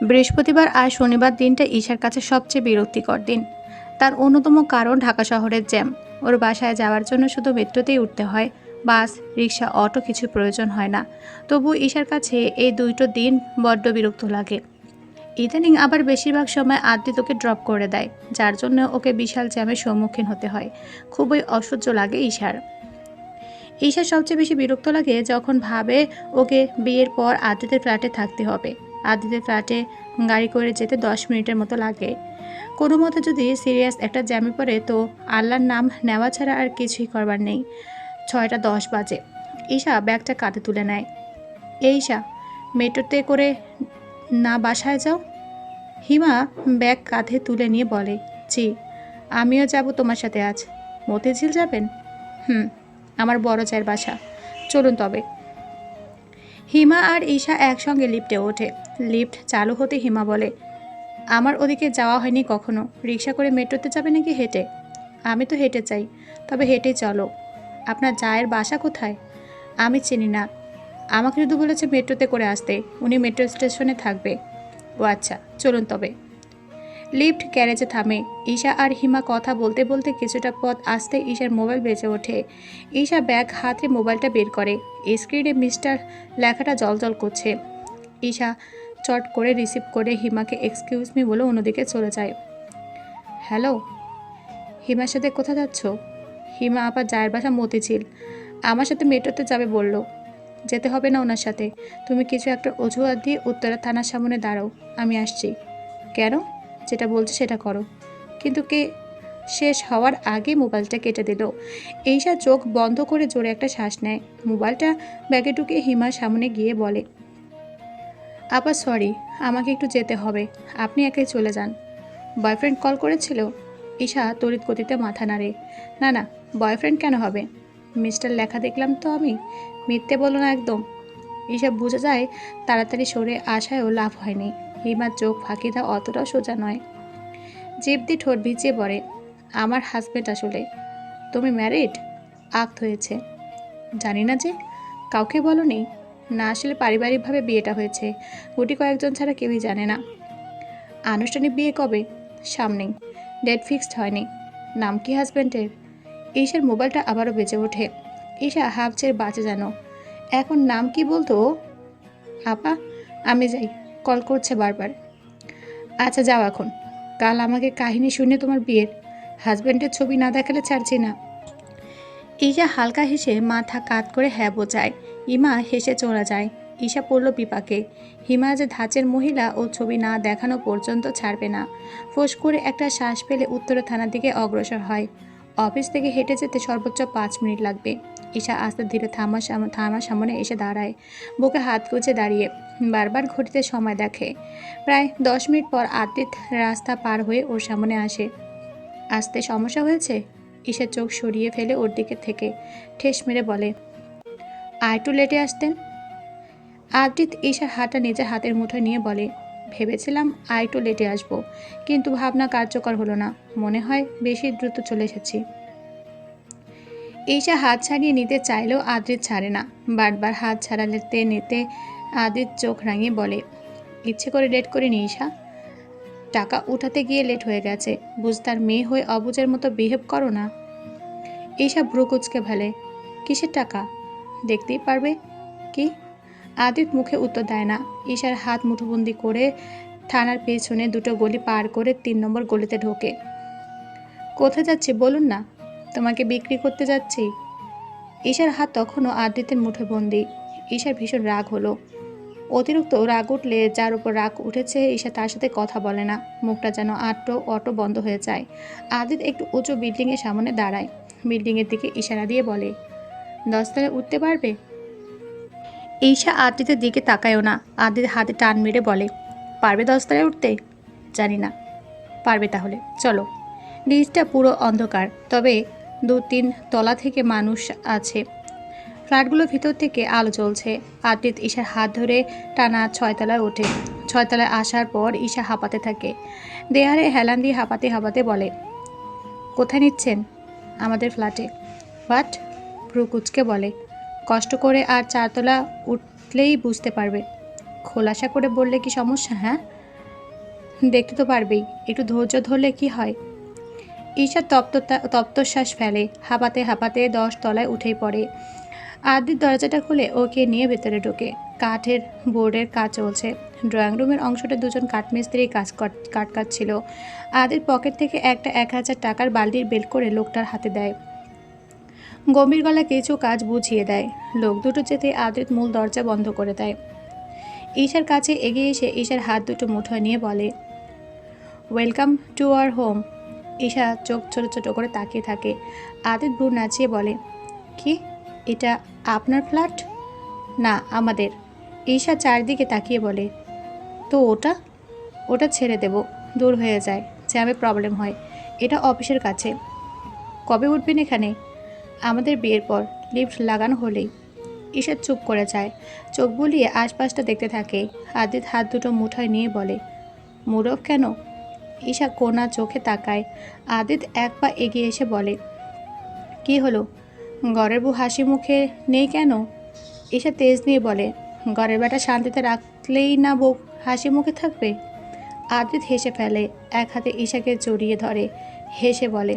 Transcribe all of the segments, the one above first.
বৃহস্পতিবার আর শনিবার দিনটা ঈশার কাছে সবচেয়ে বিরক্তিকর দিন। তার অন্যতম কারণ ঢাকা শহরের জ্যাম। ওর বাসায় যাওয়ার জন্য শুধু মেট্রোতেই উঠতে হয়, বাস, রিক্সা, অটো কিছু প্রয়োজন হয় না। তবু ঈশার কাছে এই দুইটো দিন বড্ড বিরক্ত লাগে। ইদানিং আবার বেশিরভাগ সময় আদ্রিত ওকে ড্রপ করে দেয়, যার জন্য ওকে বিশাল জ্যামের সম্মুখীন হতে হয়। খুবই অসহ্য লাগে ঈশার। ঈশার সবচেয়ে বেশি বিরক্ত লাগে যখন ভাবে ওকে বিয়ের পর আদিতের ফ্ল্যাটে থাকতে হবে। আদিতের ফ্ল্যাটে গাড়ি করে যেতে দশ মিনিটের মতো লাগে। কোনো মতে যদি সিরিয়াস একটা জ্যামে পড়ে, তো আল্লাহর নাম নেওয়া ছাড়া আর কিছুই করবার নেই। ছয়টা দশ বাজে। ঈশা ব্যাগটা কাঁধে তুলে নেয়। এই ঈশা, মেট্রোতে করে না বাসায় যাও? হিমা ব্যাগ কাঁধে তুলে নিয়ে বলে জি আমিও যাব তোমার সাথে আজ। মতিঝিল যাবেন? হুম, আমার বড় চায়ের বাসা। চলুন তবে। হিমা আর ঈশা একসঙ্গে লিফটে ওঠে। লিফট চালু হতে হিমা বলে, আমার ওদিকে যাওয়া হয়নি কখনো। রিক্সা করে মেট্রোতে যাবে নাকি হেঁটে? আমি তো হেঁটে চাই তবে হেঁটেই চলো। আপনার জায়ের বাসা কোথায়? আমি চিনি না। আমাকে শুধু বলেছে মেট্রোতে করে আসতে। উনি মেট্রো স্টেশনে থাকবে। ও আচ্ছা চলুন তবে। লিফট ক্যারেজে থামে। ঈশা আর হিমা কথা বলতে বলতে কিছুটা পথ আসতে ঈশার মোবাইল বেজে ওঠে। ঈশা ব্যাগ হাতে মোবাইলটা বের করে। স্ক্রিনে মিস্টার লেখাটা জলজল করছে। ঈশা চট করে রিসিভ করে হিমাকে এক্সকিউজ মি বলে অন্যদিকে চলে যায়। হ্যালো? হিমার সাথে কোথায় যাচ্ছ? হিমা আবার জায়ের বাসা মতিঝিল। আমার সাথে মেট্রোতে যাবে বলল। যেতে হবে না ওনার সাথে। তুমি কিছু একটা অজুহাত দিয়ে উত্তরা থানার সামনে দাঁড়াও। আমি আসছি। কেন? যেটা বলছে সেটা করো। কিন্তু কে? শেষ হওয়ার আগে মোবাইলটা কেটে দিল। এইসা চোখ বন্ধ করে জোরে একটা শ্বাস নেয়। মোবাইলটা ব্যাগে ঢুকে হিমার সামনে গিয়ে বলে আপা, সরি, আমাকে একটু যেতে হবে। আপনি একাই চলে যান। বয়ফ্রেন্ড কল করেছিল? ঈশা তড়িৎ গতিতে মাথা নাড়ে। না না, বয়ফ্রেন্ড কেন হবে? মিস্টার লেখা দেখলাম তো আমি। মিথ্যে বলো না একদম। ঈশা বুঝে যায় তাড়াতাড়ি সরে আসায়ও লাভ হয়নি। হিমার চোখ ফাঁকি দেওয়া অতটাও সোজা নয়। জিভ দিয়ে ঠোঁট ভিজিয়ে পড়ে। আমার হাজব্যান্ড আসলে। তুমি ম্যারিড আক্ত হয়েছে জানি না যে। কাউকে বলো নেই না, আসলে পারিবারিকভাবে বিয়েটা হয়েছে। গুটি কয়েকজন ছাড়া কেউই জানে না। আনুষ্ঠানিক বিয়ে কবে? সামনেই। ডেট ফিক্সড হয়নি। নাম কি হাজব্যান্ডের ঈশার মোবাইলটা আবারও বেঁচে ওঠে। ঈশা হাফছের বাঁচে যেন। এখন নাম কি বলতো? আপা, আমি যাই। কল করছে বারবার। আচ্ছা যাও এখন। কাল আমাকে কাহিনী শুনে তোমার বিয়ের। হাজব্যান্ডের ছবি না দেখালে ছাড়ছি না। ঈশা হালকা হেসে মাথা কাত করে হ্যাঁ বোঝায়। ইমা হেসে চলে যায়। ঈশা পড়ল বিপাকে হিমা যে ধাঁচের মহিলা ও ছবি না দেখানো পর্যন্ত ছাড়বে না। ফোঁস করে একটা শ্বাস ফেলে উত্তর থানার দিকে অগ্রসর হয়। অফিস থেকে হেঁটে যেতে সর্বোচ্চ পাঁচ মিনিট লাগবে। ঈশা আস্তে ধীরে সামনে থামার সামনে এসে দাঁড়ায়। বুকে হাত গুজে দাঁড়িয়ে বারবার ঘড়িতে সময় দেখে। প্রায় দশ মিনিট পর আদিত রাস্তা পার হয়ে ওর সামনে আসে। আসতে সমস্যা হয়েছে? ঈশা চোখ সরিয়ে ফেলে ওর দিকে থেকে ঠেস মেরে বলে আর একটু লেটে আসতেন? আদিত ঈশার হাতটা নিজের হাতের মুঠোয় নিয়ে বলে, ভেবেছিলাম আর একটু লেটে আসব, কিন্তু ভাবনা কার্যকর হলো না। মনে হয় বেশি দ্রুত চলে এসেছি। ঈশা হাত ছাড়িয়ে নিতে চাইলেও আদ্রিত ছাড়ে না। বারবার হাত ছাড়ালেতে নিতে আদিত চোখ রাঙিয়ে বলে, ইচ্ছে করে লেট করে করিনি ঈশা। টাকা উঠাতে গিয়ে লেট হয়ে গেছে। বুঝতার মেয়ে হয়ে অবুজের মতো বিহেভ করো না। ঈশা ভ্রু কুচকে ফেলে কিসের টাকা? দেখতেই পারবে। কি? আদিত মুখে উত্তর দেয় না। ঈশার হাত মুঠোবন্দি করে থানার পেছনে দুটো গলি পার করে তিন নম্বর গলিতে ঢোকে। কোথায় যাচ্ছি বলুন না? তোমাকে বিক্রি করতে যাচ্ছি। ঈশার হাত তখনও আদিতের মুঠোবন্দি। ঈশার ভীষণ রাগ হলো। অতিরিক্ত রাগ উঠলে যার উপর রাগ উঠেছে, ঈশা তার সাথে কথা বলে না। মুখটা যেন আটো অটো বন্ধ হয়ে যায়। আদিত একটু উঁচু বিল্ডিংয়ের সামনে দাঁড়ায়। বিল্ডিংয়ের দিকে ইশারা দিয়ে বলে দশতলায় উঠতে পারবে? ঈশা আদিতের দিকে তাকায়ও না। আদিত হাতে টান মেরে বলে, পারবে দশতলায় উঠতে? জানি না। পারবে তাহলে, চলো। নিচটা পুরো অন্ধকার, তবে দু, তিন তলা থেকে মানুষ আছে। ফ্ল্যাটগুলোর ভিতর থেকে আলো জ্বলছে। আদিত ঈশার হাত ধরে টানা ছয়তলায় ওঠে। ছয়তলায় আসার পর ঈশা হাঁপাতে থাকে। দেহারে হেলান দিয়ে হাঁপাতে হাঁপাতে বলে, কোথায় নিচ্ছেন আমাদের ফ্ল্যাটে? হোয়াট? ভ্রু কুচকে বলে, কষ্ট করে আর চারতলা উঠলেই বুঝতে পারবে। খোলাসা করে বললে কি সমস্যা হ্যাঁ? দেখতে তো পারবেই, একটু ধৈর্য ধরলে কি হয়? ঈশা তপ্ত তপ্তশ্বাস ফেলে, হাঁপাতে হাঁপাতে দশ তলায় উঠেই পড়ে। আদির দরজাটা খুলে ওকে নিয়ে ভেতরে ঢোকে। কাঠের বোর্ডের কাজ চলছে। ড্রয়িং রুমের অংশটা দুজন কাঠমিস্ত্রি কাজ কর- কাট কাটছিল আদির পকেট থেকে একটা এক হাজার টাকার বালতির বেল করে লোকটার হাতে দেয়। গম্ভীর গলা কিছু কাজ বুঝিয়ে দেয়। লোক দুটো যেতে আদিত মূল দরজা বন্ধ করে দেয়। ঈশার কাছে এগিয়ে এসে ঈশার হাত দুটো মুঠোয় নিয়ে বলে welcome to our home Isha চোখ ছোট ছোট করে তাকিয়ে থাকে। আদিত ভ্রু নাচিয়ে বলে, কি? এটা আপনার ফ্ল্যাট? না, আমাদের। ঈশা চারদিকে তাকিয়ে বলে, তো ওটা? ওটা ছেড়ে দেব, দূর হয়ে যায়, জ্যামে প্রবলেম হয়। এটা অফিসের কাছে। কবে উঠবেন এখানে? আমাদের বিয়ের পর লিফট লাগানো হলেই ঈশা চুপ করে যায়। চোখ বুলিয়ে আশপাশটা দেখতে থাকে। আদিত হাত দুটো মুঠোয় নিয়ে বলে মুরব কেন? ঈশা কোনা চোখে তাকায়। আদিত এক পা এগিয়ে এসে বলে, কি হলো? ঘরের বউ হাসি মুখে নেই কেন? ঈশা তেজ নিয়ে বলে, ঘরের বেটা শান্তিতে রাখলেই না বউ হাসি মুখে থাকবে? আদিত হেসে ফেলে, এক হাতে ঈশাকে জড়িয়ে ধরে। হেসে বলে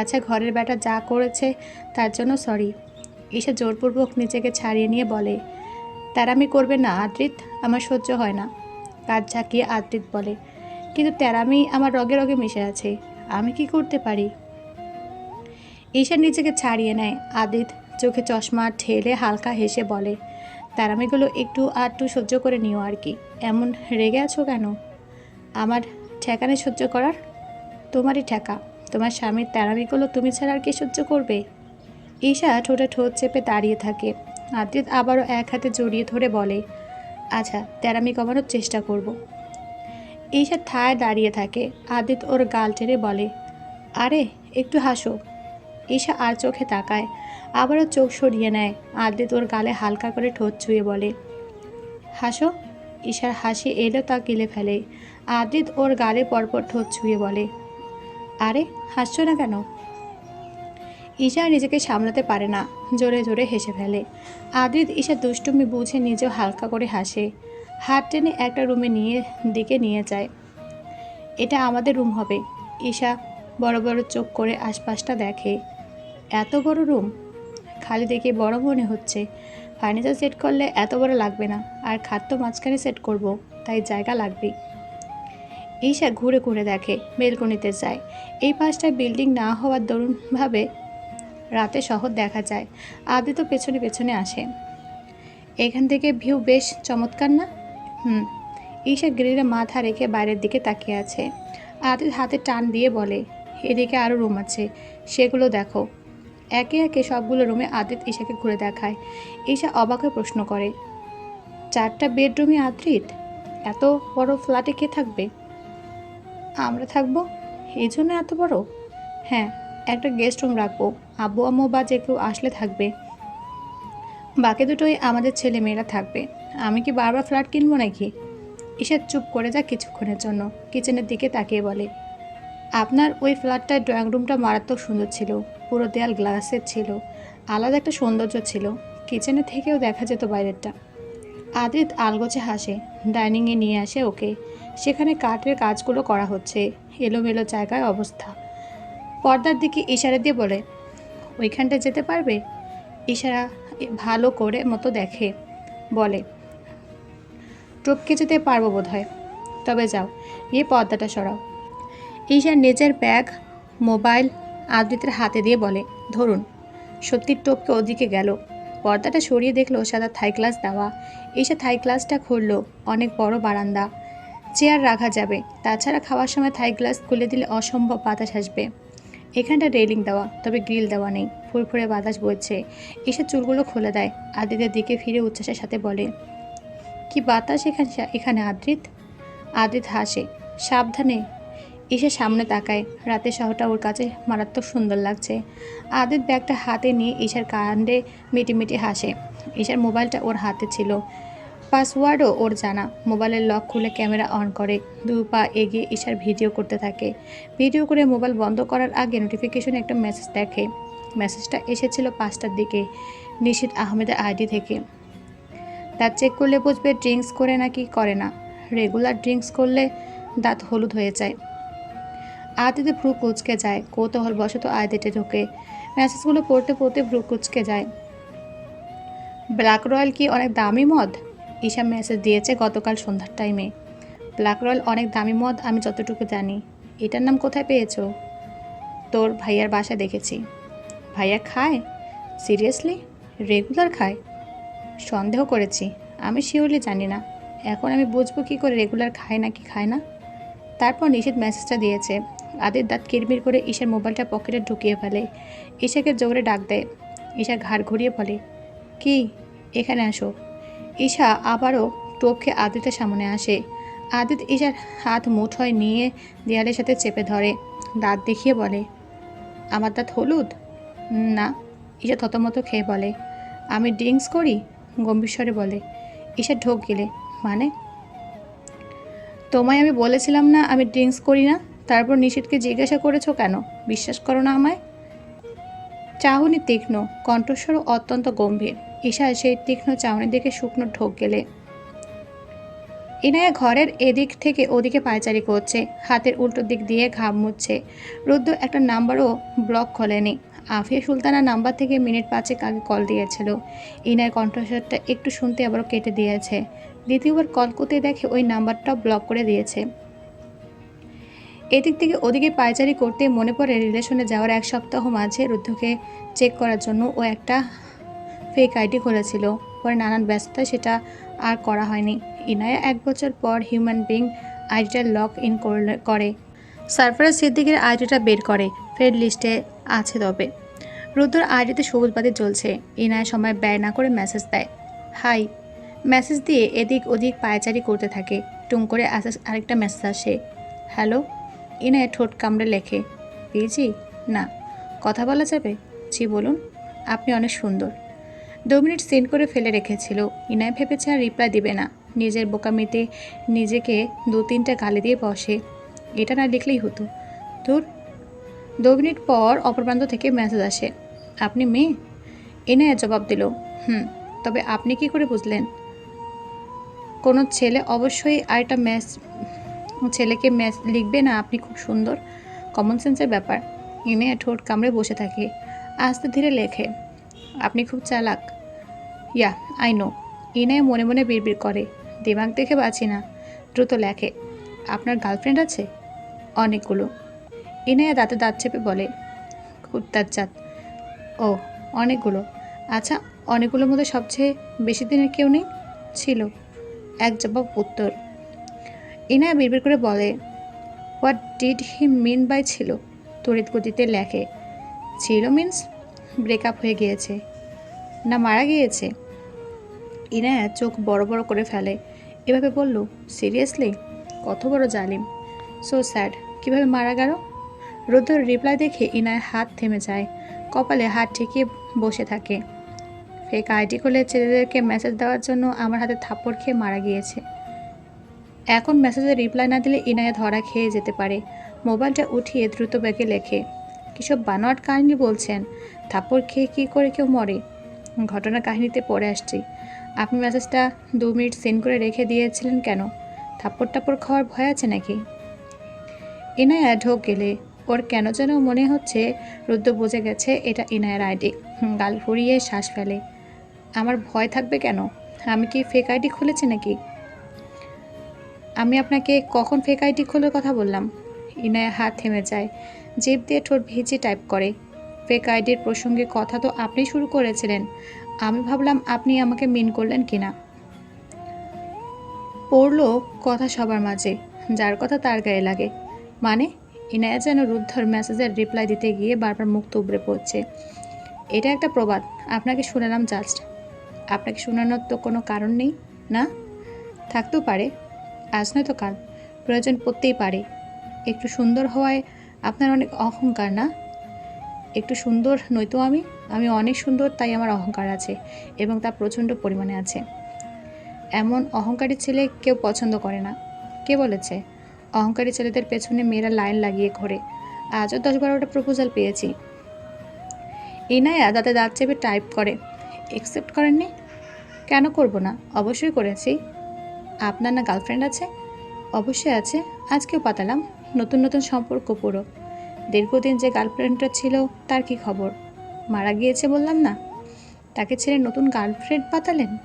আচ্ছা ঘরের বেটা যা করেছে তার জন্য সরি। ঈশা জোরপূর্বক নিজেকে ছাড়িয়ে নিয়ে বলে, তেরামি করবে না আদৃত আমার সহ্য হয় না। কাজ ঝাঁকিয়ে আদৃত বলে, কিন্তু তেরামি আমার রগে রগে মিশে আছে। আমি কি করতে পারি? ঈশা নিজেকে ছাড়িয়ে নেয়। আদিত চোখে চশমা ঠেলে হালকা হেসে বলে, তেরামিগুলো একটু আধটু সহ্য করে নিও আর কি। এমন রেগে আছো কেন? আমার ঠেকানে সহ্য করার তোমারই ঠেকা। তোমার স্বামীর তেরামিগুলো তুমি ছাড়া আর কি সহ্য করবে? ঈশা ঠোঁটে ঠোঁট চেপে দাঁড়িয়ে থাকে। আদিত আবারও এক হাতে জড়িয়ে ধরে বলে আচ্ছা তেরামি কমানোর চেষ্টা করব। ঈশা থায় দাঁড়িয়ে থাকে। আদিত ওর গাল টেনে বলে, আরে, একটু হাসো। ঈশা আর চোখে তাকায়। আবারও চোখ সরিয়ে নেয়। আদিত ওর গালে হালকা করে ঠোঁট ছুঁয়ে বলে, হাসো? ঈশার হাসি এলো তা গিলে ফেলে। আদিত ওর গালে পরপর ঠোঁট ছুঁয়ে বলে আরে, হাসছো না কেন? ঈশা নিজেকে সামলাতে পারে না, জোরে জোরে হেসে ফেলে। আদিত ঈশা দুষ্টুমি বুঝে নিজেও হালকা করে হাসে। হাত টেনে একটা রুমে নিয়ে, দিকে নিয়ে যায়। এটা আমাদের রুম হবে। ঈশা বড় বড় চোখ করে আশপাশটা দেখে। এত বড় রুম? খালি দেখে বড় মনে হচ্ছে। ফার্নিচার সেট করলে এত বড় লাগবে না। আর খাদ্য মাঝখানে সেট করব, তাই জায়গা লাগবেই। ঈশা ঘুরে ঘুরে দেখে বেলকনিতে যায়। এই পাশটায় বিল্ডিং না হওয়ার দরুনভাবে রাতে শহর দেখা যায়। আদি তো পেছনে পেছনে আসে। এখান থেকে ভিউ বেশ চমৎকার না? হুম। ঈশা গ্রিলে মাথা রেখে বাইরের দিকে তাকিয়ে আছে। আদির হাতে টান দিয়ে বলে, এদিকে আরও রুম আছে, সেগুলো দেখো। একে একে সবগুলো রুমে আদিত ঈশাকে ঘুরে দেখায়। ঈশা অবাক হয়ে প্রশ্ন করে, চারটা বেডরুমে আদ্রিত এত বড় ফ্ল্যাটে কে থাকবে? আমরা থাকব? এই জন্য এত বড়? হ্যাঁ একটা গেস্ট রুম রাখব। আব্বু, আম্মু বা যে কেউ আসলে থাকবে। বাকি দুটোই আমাদের ছেলে মেয়েরা থাকবে। আমি কি বারবার ফ্ল্যাট কিনবো নাকি? ঈশা চুপ করে যা কিছুক্ষণের জন্য। কিচেনের দিকে তাকিয়ে বলে, আপনার ওই ফ্ল্যাটটার ড্রয়িং রুমটা মারাত্মক সুন্দর ছিল। পুরো দেয়াল গ্লাসের ছিল। আলাদা একটা সৌন্দর্য ছিল। কিচেনে থেকেও দেখা যেত বাইরেরটা। আদিত আলগোছে হাসে। ডাইনিংয়ে নিয়ে আসে ওকে। সেখানে কাঠের কাজগুলো করা হচ্ছে। এলোমেলো জায়গায় অবস্থা। পর্দার দিকে ইশারা দিয়ে বলে, ওইখানটা যেতে পারবে? ইশারা ভালো করে মতো দেখে। বলে, টপকে যেতে পারব বোধ হয় তবে যাও, গিয়ে পর্দাটা সরাও। ঈশার নিজের ব্যাগ, মোবাইল আদ্রিতের হাতে দিয়ে বলে, ধরুন সত্যির টপকে ওদিকে গেল। পর্দাটা সরিয়ে দেখল সাদা থাই ক্লাস দেওয়া। ঈশা থাই ক্লাসটা খুললো, অনেক বড় বারান্দা। চেয়ার রাখা যাবে। তাছাড়া খাওয়ার সময় থাই গ্লাস খুলে দিলে অসম্ভব বাতাস আসবে। এখানটা রেলিং দেওয়া, তবে গ্রিল দেওয়া নেই। ফুরফুরে বাতাস বইছে। এসে চুলগুলো খুলে দেয়। আদিতের দিকে ফিরে উচ্ছ্বাসের সাথে বলে, কি বাতাস এখানে এখানে আদ্রিত? আদিত হাসে, সাবধানে। এসে সামনে তাকায়। রাতের শহরটা ওর কাছে মারাত্মক সুন্দর লাগছে। আদিত ব্যাগটা হাতে নিয়ে ঈশার কাণ্ডে মিটিমিটি হাসে। ঈশার মোবাইলটা ওর হাতে ছিল। পাসওয়ার্ডও ওর জানা। মোবাইলের লক খুলে ক্যামেরা অন করে। দু পা এগিয়ে ঈশার ভিডিও করতে থাকে। ভিডিও করে মোবাইল বন্ধ করার আগে নোটিফিকেশনে একটা মেসেজ দেখে। মেসেজটা এসেছিল পাঁচটার দিকে, নিশিত আহমেদের আইডি থেকে। তার চেক করলে বুঝবে ড্রিঙ্কস করে নাকি করে না। রেগুলার ড্রিঙ্কস করলে দাঁত হলুদ হয়ে যায়। আদিতে ভ্রু কুচকে যায়। কৌতূহল বশত আদিতে ঢোকে। মেসেজগুলো পড়তে পড়তে ভ্রু কুচকে যায়। ব্ল্যাক রয়্যাল কি অনেক দামি মদ? ঈশা মেসেজ দিয়েছে গতকাল সন্ধ্যার টাইমে। ব্ল্যাক রয়্যাল অনেক দামি মদ, আমি যতটুকু জানি। এটার নাম কোথায় পেয়েছ? তোর ভাইয়ার বাসা দেখেছি। ভাইয়া খায়? সিরিয়াসলি? রেগুলার খায়? সন্দেহ করেছি। আমি শিওরলি জানি না। এখন আমি বুঝব কী করে রেগুলার খায় না কি খায় না। তারপর নিষেধ মেসেজটা দিয়েছে। আদের দাঁত কিরমির করে ঈশার মোবাইলটা পকেটে ঢুকিয়ে ফেলে। ঈশাকে জোরে ডাক দেয়। ঈশা ঘাড় ঘুরিয়ে বলে, কি? এখানে আসো। ঈশা আবারও টোপকে আদিতের সামনে আসে। আদিত ঈশার হাত মুঠোয় নিয়ে দেয়ালের সাথে চেপে ধরে, দাঁত দেখিয়ে বলে, আমার দাঁত হলুদ? না, ঈশা থতমত খেয়ে বলে, আমি ড্রিঙ্কস করি? গম্ভীর স্বরে বলে, ঈশা ঢোক গেলে মানে? তোমায় আমি বলেছিলাম না আমি ড্রিঙ্কস করি না, তারপর নিষেধকে জিজ্ঞাসা করেছ কেন? বিশ্বাস করো না আমায়? চাহনি তীক্ষ্ণ, কণ্ঠস্বর অত্যন্ত গম্ভীর। ঈশা সেই তীক্ষ্ণ চাহনি দেখে শুকনো ঢোক গেলে। ইনায়া ঘরের এদিক থেকে ওদিকে পায়চারি করছে, হাতের উল্টো দিক দিয়ে ঘাম মুছছে। রুদ্র একটা নাম্বারও ব্লক খোলেনি। আফিয়া সুলতানা নাম্বার থেকে মিনিট পাঁচেক আগে কল দিয়েছিল। ইনায়ের কণ্ঠস্বরটা একটু শুনতে আবারও কেটে দিয়েছে। দ্বিতীয়বার কল করতে দেখে ওই নাম্বারটাও ব্লক করে দিয়েছে। এদিক থেকে ওদিকে পায়চারি করতে মনে পড়ে রিলেশনে যাওয়ার এক সপ্তাহ মাঝে রুদ্ধকে চেক করার জন্য ও একটা ফেক আইডি খুলেছিল। পরে নানান ব্যস্ততায় সেটা আর করা হয়নি। ইনায়া এক বছর পর হিউম্যান বিং আইডিটা লক ইন করে। সারফরাজ সিদ্দিকের আইডিটা বের করে। ফ্রেন্ড লিস্টে আছে তবে। রুদ্র আইডিতে সবুজ বাতি জ্বলছে। ইনায়া সময় ব্যয় না করে মেসেজ দেয়। হাই মেসেজ দিয়ে এদিক ওদিক পায়চারি করতে থাকে। টুং করে আসে আরেকটা মেসেজ আসে। হ্যালো ইনায় ঠোঁট কামড়ে লেখে বিজি না, কথা বলা যাবে? জি বলুন, আপনি অনেক সুন্দর। দু মিনিট সেন্ড করে ফেলে রেখেছিল। ইনায় ভেবেছে আর রিপ্লাই দিবে না। নিজের বোকামিতে নিজেকে দু তিনটা গালি দিয়ে বসে। এটা না লিখলেই হতো। দূর দু মিনিট পর অপর প্রান্ত থেকে মেসেজ আসে, আপনি মেয়ে? ইনায় জবাব দিল, হুম, তবে আপনি কি করে বুঝলেন? কোনো ছেলে অবশ্যই আরেকটা ম্যাচ ছেলেকে ম্যাচ লিখবে না, আপনি খুব সুন্দর। কমন সেন্সের ব্যাপার। এনে ঠোঁট কামড়ে বসে থাকে। আস্তে ধীরে লেখে, আপনি খুব চালাক। ইয়া আই নো ইনে মনে মনে বিড়বিড় করে। দিমাগ দেখে বাঁচি না। দ্রুত লেখে, আপনার গার্লফ্রেন্ড আছে? অনেকগুলো। ইনে দাঁতে দাঁত চেপে বলে খুব কুত্তার চাঁদ ও, অনেকগুলো। আচ্ছা অনেকগুলোর মধ্যে সবচেয়ে বেশি দিনের কেউ নেই? ছিল। এক জবাব উত্তর ইনায়া বিড়বিড় করে বলে what did he mean by ছিল? তড়িৎ গতিতে লেখে, ছিল মিন্স ব্রেকআপ হয়ে গিয়েছে। না, মারা গিয়েছে। ইনায়া চোখ বড় বড় করে ফেলে। এভাবে বলল সিরিয়াসলি কত বড় জালিম। সো স্যাড কীভাবে মারা গেল? রুদ্র রিপ্লাই দেখে ইনায়ের হাত থেমে যায়। কপালে হাত ঠেকিয়ে বসে থাকে। ফেক আইডি খুলে ছেলেদেরকে মেসেজ দেওয়ার জন্য আমার হাতে থাপ্পড় খেয়ে মারা গিয়েছে। এখন মেসেজে রিপ্লাই না দিলে ইনায়া ধরা খেয়ে যেতে পারে। মোবাইলটা উঠিয়ে দ্রুত ব্যাগে লেখে, কিসব বানোয়াট কাহিনী বলছেন? থাপ্পড় খেয়ে কী করে কেউ মরে? ঘটনা কাহিনীতে পড়ে আসছি। আপনি মেসেজটা দু মিনিট সেন্ড করে রেখে দিয়েছিলেন কেন? থাপ্পড় টাপ্পড় খাওয়ার ভয় আছে নাকি? ইনায়া ঢোক গেলে, ওর কেন যেন মনে হচ্ছে রুদ্র বুঝে গেছে এটা ইনায়ের আইডি। গাল ফুরিয়ে শ্বাস ফেলে। আমার ভয় থাকবে কেন? আমি কি ফেক আইডি খুলেছি নাকি? আমি আপনাকে কখন ফেক আইডি খোলার কথা বললাম? ইনায়া হাত থেমে যায়। জিভ দিয়ে ঠোঁট ভিজে টাইপ করে। ফেক আইডির প্রসঙ্গে কথা তো আপনি শুরু করেছিলেন। আমি ভাবলাম আপনি আমাকে মিন করলেন কিনা। পড়ল কথা সবার মাঝে, যার কথা তার গায়ে লাগে। মানে ইনায়া যেন রুদ্ধর মেসেজের রিপ্লাই দিতে গিয়ে বারবার মুখ তুবড়ে পড়ছে। এটা একটা প্রবাদ, আপনাকে শুনালাম জাস্ট আপনাকে শোনানোর তো কোনো কারণ নেই, না? থাকতেও পারে। আজ নয়তো কাল? প্রয়োজন পড়তেই পারে। একটু সুন্দর হওয়ায় আপনার অনেক অহংকার না? একটু সুন্দর নয়তো আমি? আমি অনেক সুন্দর, তাই আমার অহংকার আছে এবং তা প্রচণ্ড পরিমাণে আছে। এমন অহংকারী ছেলে কেউ পছন্দ করে না। কে বলেছে? অহংকারী ছেলেদের পেছনে মেয়েরা লাইন লাগিয়ে ঘোরে। আজও দশ বারোটা প্রপোজাল পেয়েছি। ইনায়া দাঁতে দাঁত চেপে টাইপ করে একসেপ্ট করেননি? কেন করব না? অবশ্যই করেছি। আপনার না গার্লফ্রেন্ড আছে? অবশ্যই আছে। আজকেও পাতালাম নতুন নতুন সম্পর্ক পুরো। দীর্ঘদিন যে গার্লফ্রেন্ডটা ছিল, তার কি খবর? মারা গিয়েছে বললাম না? তাকে ছেড়ে নতুন গার্লফ্রেন্ড পাতালেন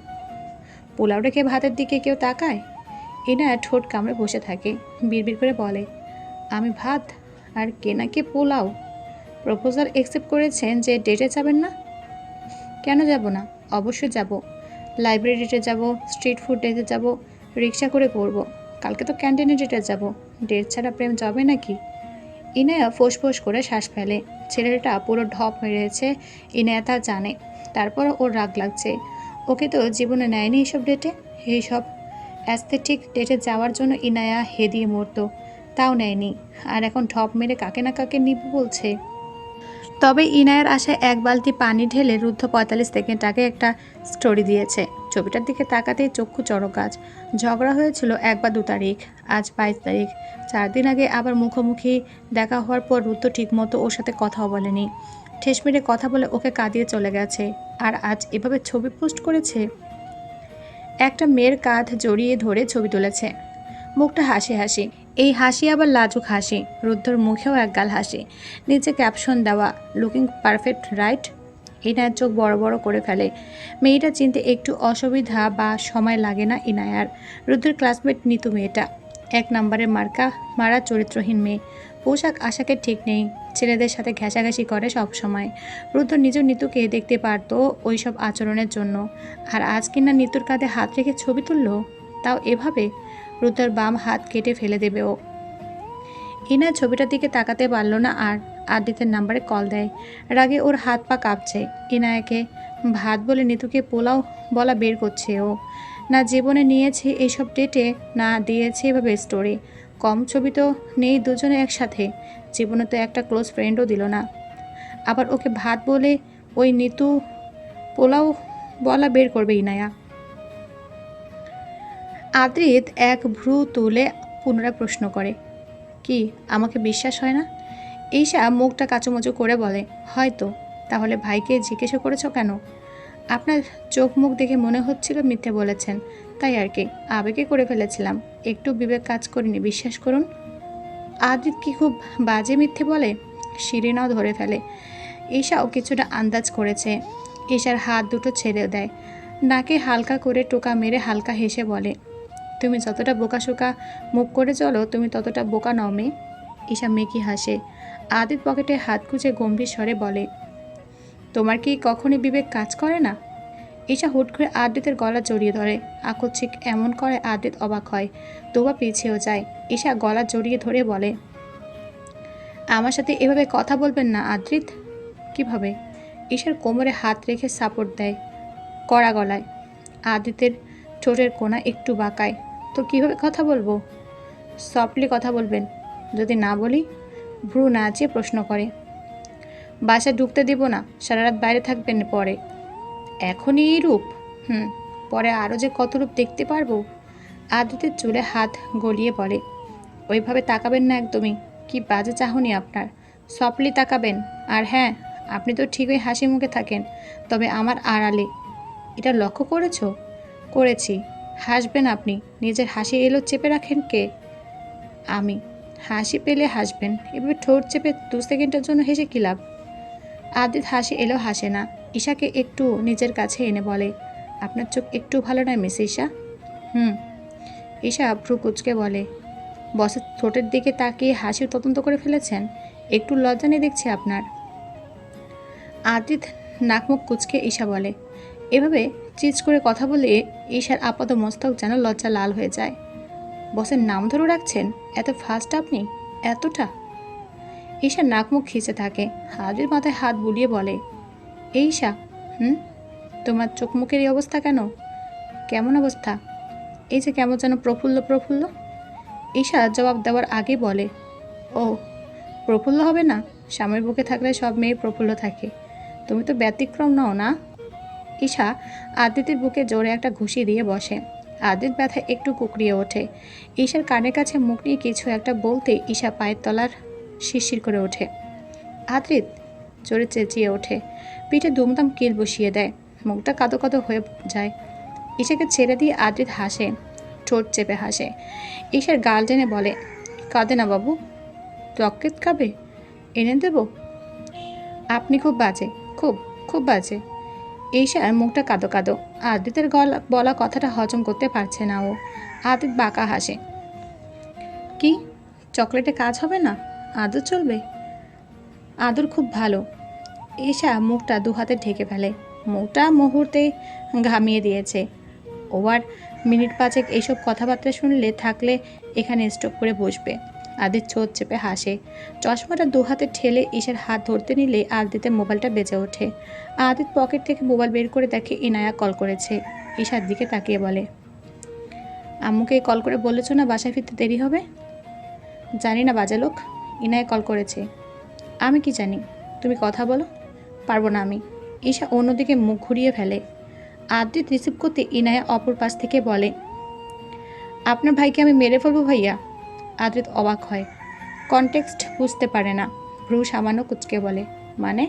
পোলাও রেখে ভাতের দিকে কেউ তাকায়? এনা ঠোঁট কামড়ে বসে থাকে, বিড়বিড় করে বলে, আমি ভাত? আর কে না কে পোলাও? প্রপোজাল অ্যাকসেপ্ট করেছেন যে ডেটে যাবেন না? কেন যাব না? অবশ্যই যাব। লাইব্রেরি ডেটে যাব স্ট্রিট ফুড ডেটে যাব রিক্সা করে করব কালকে তো ক্যান্টিনে ডেটে যাব। ডেট ছাড়া প্রেম যাবে নাকি? ইনায়া ফোঁস ফোঁস করে শ্বাস ফেলে। ছেলেটা পুরো ঢপ মেরেছে, ইনায়া তা জানে। তারপর ওর রাগ লাগছে। ওকে তো জীবনে নেয়নি এইসব ডেটে? এইসব অ্যাস্থেটিক ডেটে যাওয়ার জন্য ইনায়া হেদিয়ে মরতো। তাও নেয়নি। আর এখন ঢপ মেরে কাকে না কাকে নিব বলছে? তবে ইনায়ের আশায় এক বালতি পানি ঢেলে রুদ্ধ পঁয়তাল্লিশ সেকেন্ড আগে একটা স্টোরি দিয়েছে। ছবিটার দিকে তাকাতেই চক্ষু চড়ক গাছ ঝগড়া হয়েছিল এক বা দু তারিখ, আজ বাইশ তারিখ। চার দিন আগে আবার মুখোমুখি দেখা হওয়ার পর রুদ্র ঠিকমতো ওর সাথে কথাও বলেনি। ঠেস মেরে কথা বলে ওকে কাঁদিয়ে চলে গেছে। আর আজ এভাবে ছবি পোস্ট করেছে? একটা মেয়ের কাঁধ জড়িয়ে ধরে ছবি তুলেছে। মুখটা হাসি হাসি। এই হাসি আবার লাজুক হাসি। রুদ্ধর মুখেও একগাল হাসি। নিচে ক্যাপশন দেওয়া, লুকিং পারফেক্ট, রাইট? ইনায়ার চোখ বড় বড় করে ফেলে। মেয়েটা চিনতে একটু অসুবিধা বা সময় লাগে না ইনায়ার। রুদ্রের ক্লাসমেট নিতু মেয়েটা। এক নম্বরের মার্কা, মারা চরিত্রহীন মেয়ে। পোশাক আশাকে ঠিক নেই। ছেলেদের সাথে ঘেঁষাঘেঁষি করে সব সময়। রুদ্র নিজের নিতুকে দেখতে পারতো ওই সব আচরণের জন্য। আর আজ কিনা নিতুর কাঁধে হাত রেখে ছবি তুললো? তাও এভাবে? রুদ্রর বাম হাত কেটে ফেলে দেবে ও। ইনা ছবিটার দিকে তাকাতে পারল না আর আদিত্যের নাম্বারে কল দেয়। রাগে ওর হাত পা কাঁপছে। ইনায়াকে ভাত বলে নিতুকে পোলাও বলা বের করছে ও। না জীবনে নিয়েছে এইসব ডেটে, না দিয়েছে এভাবে স্টোরি কম ছবি তো নেই দুজনে একসাথে। জীবনে তো একটা ক্লোজ ফ্রেন্ডও দিল না। আবার ওকে ভাত বলে ওই নিতু পোলাও বলা বের করবে ইনায়া। আদ্রিত এক ভ্রু তুলে পুনরায় প্রশ্ন করে, কি, আমাকে বিশ্বাস হয় না? ঈশা মুখটা কাচুমচু করে বলে, হয়তো। তাহলে ভাইকে জিজ্ঞেসও করেছ কেন? আপনার চোখ মুখ দেখে মনে হচ্ছিল মিথ্যে বলেছেন, তাই আর কি, আবেগে করে ফেলেছিলাম। একটু বিবেক কাজ করিনি, বিশ্বাস করুন। আদিত কি খুব বাজে মিথ্যে বলে? শিরিনাও ধরে ফেলে। ঈশাও কিছুটা আন্দাজ করেছে। ঈশার হাত দুটো ছেড়ে দেয়। নাকে হালকা করে টোকা মেরে হালকা হেসে বলে তুমি যতটা বোকাশোকা মুখ করে চলো, তুমি ততটা বোকা নও মেয়ে। ঈশা মেকি হাসে। আদিত পকেটে হাত খুঁজে গম্ভীর স্বরে বলে, তোমার কি কখনই বিবেক কাজ করে না? ঈশা হুট করে আদিতের গলা জড়িয়ে ধরে। আকস্মিক এমন করে আদিত অবাক হয়। তোবা পিছিয়েও যায়। ঈশা গলা জড়িয়ে ধরে বলে, আমার সাথে এভাবে কথা বলবেন না আদ্রিত কীভাবে? ঈশার কোমরে হাত রেখে সাপোর্ট দেয় কড়া গলায়। আদিতের ঠোঁটের কোণা একটু বাঁকায়। তো কীভাবে কথা বলব? সফটলি কথা বলবেন। যদি না বলি, ভ্রু নাচিয়ে প্রশ্ন করে। বাসা ঢুকতে দিব না সারা রাত বাইরে থাকবেন পরে। এখনই এই রূপ? হুম, পরে আরও যে কত রূপ দেখতে পারব? আদিতের চুলে হাত গলিয়ে বলে, ওইভাবে তাকাবেন না একদমই। কি বাজে চাহনি আপনার। সফটলি তাকাবেন। আর হ্যাঁ আপনি তো ঠিকই হাসি মুখে থাকেন, তবে আমার আড়ালে। এটা লক্ষ্য করেছ? করেছি। হাসবেন আপনি। নিজের হাসি এলো চেপে রাখেন কে? আমি। হাসি পেলে হাসবেন। এভাবে ঠোঁট চেপে দু সেকেন্ডের জন্য হেসে কী লাভ? আদিত হাসি এলো হাসে না। ঈশাকে একটু নিজের কাছে এনে বলে, আপনার চোখ একটু ভালো নয় মিস ঈশা? হুম। ঈশা ভ্রু কুচকে বলে, বসের ঠোঁটের দিকে তাকিয়ে হাসির তদন্ত করে ফেলেছেন? একটু লজ্জা নিয়ে দেখছি আপনার। আদিত নাকমুখ কুচকে ঈশা বলে এভাবে চিজ করে কথা বলে ঈশার আপাত মস্তক যেন লজ্জা লাল হয়ে যায়। বসের নাম ধরে রাখছেন এত ফাস্ট আপনি? এতটা? ঈশা নাক মুখ খিচে থাকে হাজির মাথায় হাত বুলিয়ে বলে, এই ঈশা, হুম? তোমার চোখ মুখের এই অবস্থা কেন? কেমন অবস্থা? এই যে কেমন যেন প্রফুল্ল প্রফুল্ল? ঈশা জবাব দেওয়ার আগে বলে, ও, প্রফুল্ল হবে না? স্বামীর বুকে থাকলে সব মেয়ে প্রফুল্ল থাকে। তুমি তো ব্যতিক্রম নও না? ঈশা আদিতের বুকে জোরে একটা ঘুষি দিয়ে বসে। আদিত ব্যথা একটু কুকড়িয়ে ওঠে। ঈশার কানের কাছে মুখ নিয়ে কিছু একটা বলতে ঈশা পায়ের তলার শিরশির করে ওঠে। আদ্রিত জোরে চেঁচিয়ে ওঠে। পিঠে দুমদাম কিল বসিয়ে দেয়। মুখটা কাদো কাদো হয়ে যায়। ঈশাকে ছেড়ে দিয়ে আদ্রিত হাসে। ঠোঁট চেপে হাসে। ঈশার গাল টেনে বলে, কাঁদে না বাবু। চকলেট খাবে? এনে দেব? আপনি খুব বাজে, খুব খুব বাজে। ঈশার মুখটা কাদো কাদো। আদিতের গলা বলা কথাটা হজম করতে পারছে না ও। আদিত বাঁকা হাসে। কি? চকলেটে কাজ হবে না? আদর চলবে? আদর খুব ভালো। ঈশা মুখটা দু হাতে ঢেকে ফেলে। মুখটা মুহূর্তে ঘামিয়ে দিয়েছে। ও আর মিনিট পাঁচেক এইসব কথাবার্তা শুনলে থাকলে এখানে স্টপ করে বসবে। আদিত চোখ চেপে হাসে। চশমাটা দু হাতে ঠেলে ঈশার হাত ধরতে নিলে আদিতের মোবাইলটা বেজে ওঠে। আদিত পকেট থেকে মোবাইল বের করে দেখে ইনায়া কল করেছে। ঈশার দিকে তাকিয়ে বলে, আম্মুকে কল করে বলেছ না বাসায় ফিরতে দেরি হবে? জানি না, বাজে লোক, ইনায়া কল করেছে। আমি কি জানি? তুমি কথা বলো। পারব না আমি। ঈশা অন্যদিকে মুখ ঘুরিয়ে ফেলে। আদিত রিসিভ করতে ইনায়া অপর পাশ থেকে বলে, আপনার ভাইকে আমি মেরে ফেলব ভাইয়া? আদিত অবাক হয়। কনটেক্সট বুঝতে পারে না। ভ্রু সামান্য কুচকে বলে মানে?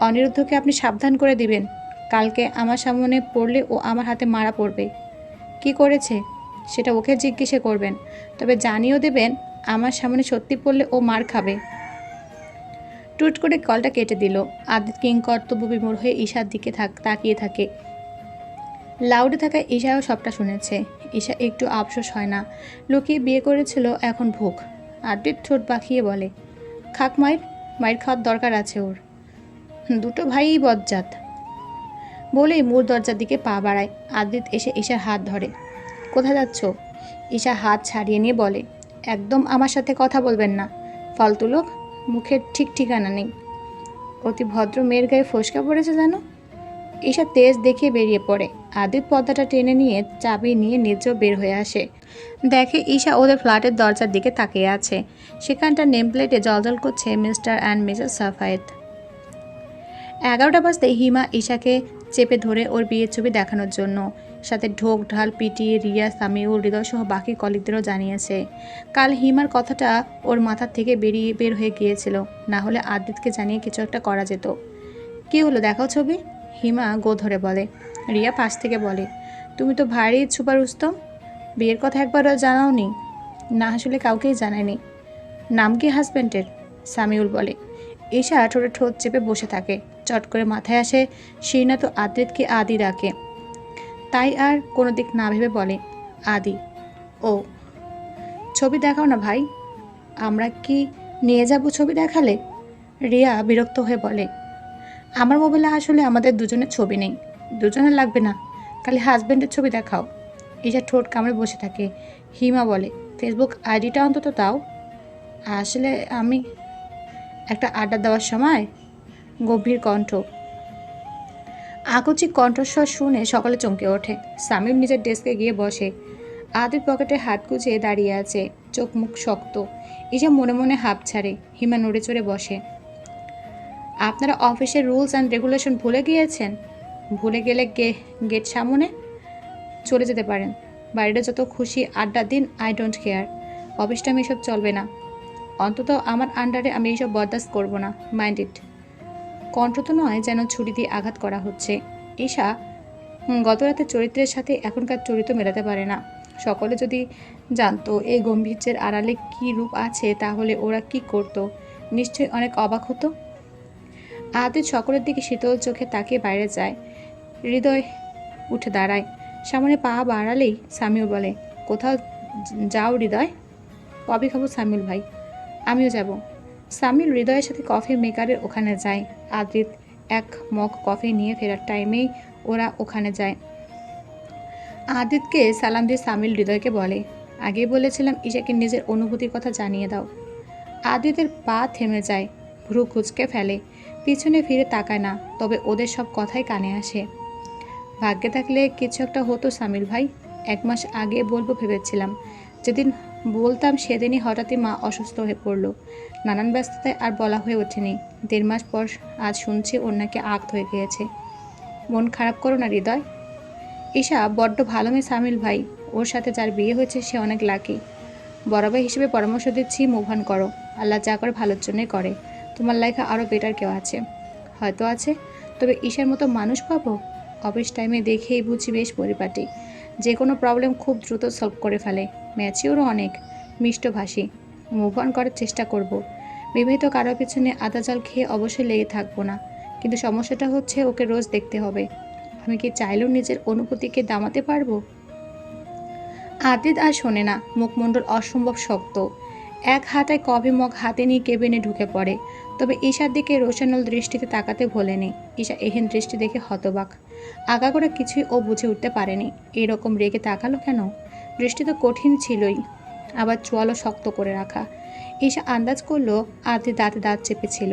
অনিরুদ্ধকে আপনি সাবধান করে দিবেন। কালকে আমার সামনে পড়লে ও আমার হাতে মারা পড়বে। কি করেছে? সেটা ওকে জিজ্ঞেসে করবেন। তবে জানিয়েও দেবেন, আমার সামনে সত্যি পড়লে ও মার খাবে। টুট করে কলটা কেটে দিল। আদিত কিং কর্তব্য বিমূর হয়ে ঈশার দিকে তাকিয়ে থাকে। লাউডে থাকা ঈশাও সবটা শুনেছে। ঈশা একটু আফসোস হয় না। লুকিয়ে বিয়ে করেছিল এখন ভুখ আদিত ঠোঁট বাঁকিয়ে বলে, খাক মায়ের মায়ের খাওয়ার দরকার আছে ওর। দুটো ভাইই বজ্জাত। বলেই মূর দরজার দিকে পা বাড়ায়। আদিত এসে ঈশার হাত ধরে, কোথায় যাচ্ছ? ঈশা হাত ছাড়িয়ে নিয়ে বলে, একদম আমার সাথে কথা বলবেন না। ফালতু লোক, মুখের ঠিক ঠিকানা নেই। অতি ভদ্র মেয়ের গায়ে ফসকা পড়েছে যেন? ঈশা তেজ দেখে বেরিয়ে পড়ে। আদিত পর্দাটা টেনে নিয়ে চাবি নিয়ে নিজেও বের হয়ে আসে। দেখে ঈশা ওদের ফ্ল্যাটের দরজার দিকে তাকিয়ে আছে। সেখানটার নেম প্লেটে জলজল করছে মিস্টার অ্যান্ড মিসেস সাফায়েত। এগারোটা বাজতে হিমা ঈশাকে চেপে ধরে ওর বিয়ের ছবি দেখানোর জন্য, সাথে ঢোক, ঢাল পিটিয়ে রিয়া, সামিউল হৃদয় সহ বাকি কলিগদেরও জানিয়েছে। কাল হিমার কথাটা ওর মাথার থেকে বেরিয়ে বের হয়ে গিয়েছিল। না হলে আদিতকে জানিয়ে কিছু একটা করা যেত। কি হলো দেখাও ছবি? হিমা গো ধরে বলে। রিয়া পাশ থেকে বলে, তুমি তো ভারী সুপার উস্তম বিয়ের কথা একবারও জানাওনি। না আসলে কাউকেই জানায়নি। নাম কি হাজব্যান্ডের সামিউল বলে, ঈশা ঠোঁটে ঠোঁট চেপে বসে থাকে। চট করে মাথায় আসে শিরনা তো আদ্রিতকে আদি ডাকে। তাই আর কোনো দিক না ভেবে বলে, আদি। ও, ছবি দেখাও না ভাই? আমরা কি নিয়ে যাব ছবি দেখালে? রিয়া বিরক্ত হয়ে বলে আমার মোবাইলে আসলে আমাদের দুজনের ছবি নেই। দুজনের লাগবে না। খালি হাজব্যান্ডের ছবি দেখাও। ঈশা ঠোঁট কামড়ে বসে থাকে, হিমা বলে ফেসবুক আইডিটা অন্তত দাও। আসলে আমি একটা আড্ডা দেওয়ার সময় গভীর কণ্ঠ আকচিক কণ্ঠস্বর শুনে সকালে চমকে ওঠে। সামিম নিজের ডেস্কে গিয়ে বসে আদিত পকেটে হাত গুছিয়ে দাঁড়িয়ে আছে, চোখ মুখ শক্ত। ঈশা মনে মনে হাঁপ ছাড়ে, হিমা নড়ে চড়ে বসে। আপনারা অফিসের রুলস অ্যান্ড রেগুলেশন ভুলে গিয়েছেন? ভুলে গেলে গে, গেট সামনে চলে যেতে পারেন। বাড়িটা যত খুশি আড্ডা দিন, আই ডোন্ট কেয়ার। অফিসটা আমি এসব চলবে না। অন্তত আমার আন্ডারে আমি এইসব বরদাস্ত করব না। Mind it. কণ্ঠ তো নয় যেন ছুরি দিয়ে আঘাত করা হচ্ছে। ঈশা গত রাতের চরিত্রের সাথে এখনকার চরিত্র মেলাতে পারে না। সকলে যদি জানতো এই গম্ভীর্যের আড়ালে কী রূপ আছে, তাহলে ওরা কি করত? নিশ্চয়ই অনেক অবাক হতো। আদিত সকলের দিকে শীতল চোখে তাকিয়ে বাইরে যায়। হৃদয় উঠে দাঁড়ায়। সামনে পা বাড়ালেই সামিও বলে, কোথাও যাও হৃদয়? কবে খাব সামিউল ভাই? আমিও যাব। সামিল হৃদয়ের সাথে কফি মেকারের ওখানে যায়। আদ্রিত এক মগ কফি নিয়ে ফেরার টাইমেই ওরা ওখানে যায়। আদিতকে সালাম দিয়ে সামিল হৃদয়কে বলে, আগে বলেছিলাম ঈশাকে নিজের অনুভূতির কথা জানিয়ে দাও। আদিতের পা থেমে যায়, ভ্রু কুচকে ফেলে। পিছনে ফিরে তাকায় না, তবে ওদের সব কথাই কানে আসে। ভাগ্যে থাকলে কিছু একটা হতো সামিল ভাই, এক মাস আগে বলব ভেবেছিলাম। যেদিন বলতাম সেদিনই হঠাৎই মা অসুস্থ হয়ে পড়ল। নানান ব্যস্ততায় আর বলা হয়ে ওঠেনি। দেড় মাস পর আজ শুনছি ওর নাকি আঘাত হয়ে গিয়েছে। মন খারাপ করো না, হৃদয়। ঈশা বড্ড ভালো মেয়ে সামিল ভাই, ওর সাথে যার বিয়ে হয়েছে সে অনেক লাকি বরাবর হিসেবে পরামর্শ দিচ্ছি মুভ অন করো। আল্লাহ যা করে ভালোর জন্যই করে। তোমার লাইফে আরও বেটার কেউ আছে। হয়তো আছে, তবে ঈশার মতো মানুষ পাবো? অফিস টাইমে দেখেই বুঝি বেশ পরিপাটি। যে কোনো প্রবলেম খুব দ্রুত সলভ করে ফেলে। ম্যাচিওরও অনেক। মিষ্টভাষী মুভ অন করার চেষ্টা করব। বিবাহিত কারোর পিছনে আদা জল খেয়ে অবশ্যই লেগে থাকব না। কিন্তু সমস্যাটা হচ্ছে ওকে রোজ দেখতে হবে। আমি কি চাইলেও নিজের অনুভূতিকে দামাতে পারব? আদিত আর শোনে না। মুখমণ্ডল অসম্ভব শক্ত। এক হাতায় কফি মগ হাতে নিয়ে কেবিনে ঢুকে পড়ে। তবে ঈশার দিকে রোশানল দৃষ্টিতে তাকাতে ভোলেনি। ঈশা এহেন দৃষ্টি দেখে হতবাক। আগা করে কিছুই ও বুঝে উঠতে পারেনি। এরকম রেগে তাকালো কেন? দৃষ্টি তো কঠিন ছিলই। আবার চোয়ালও শক্ত করে রাখা। ঈশা আন্দাজ করল আদি দাঁতে দাঁত চেপেছিল।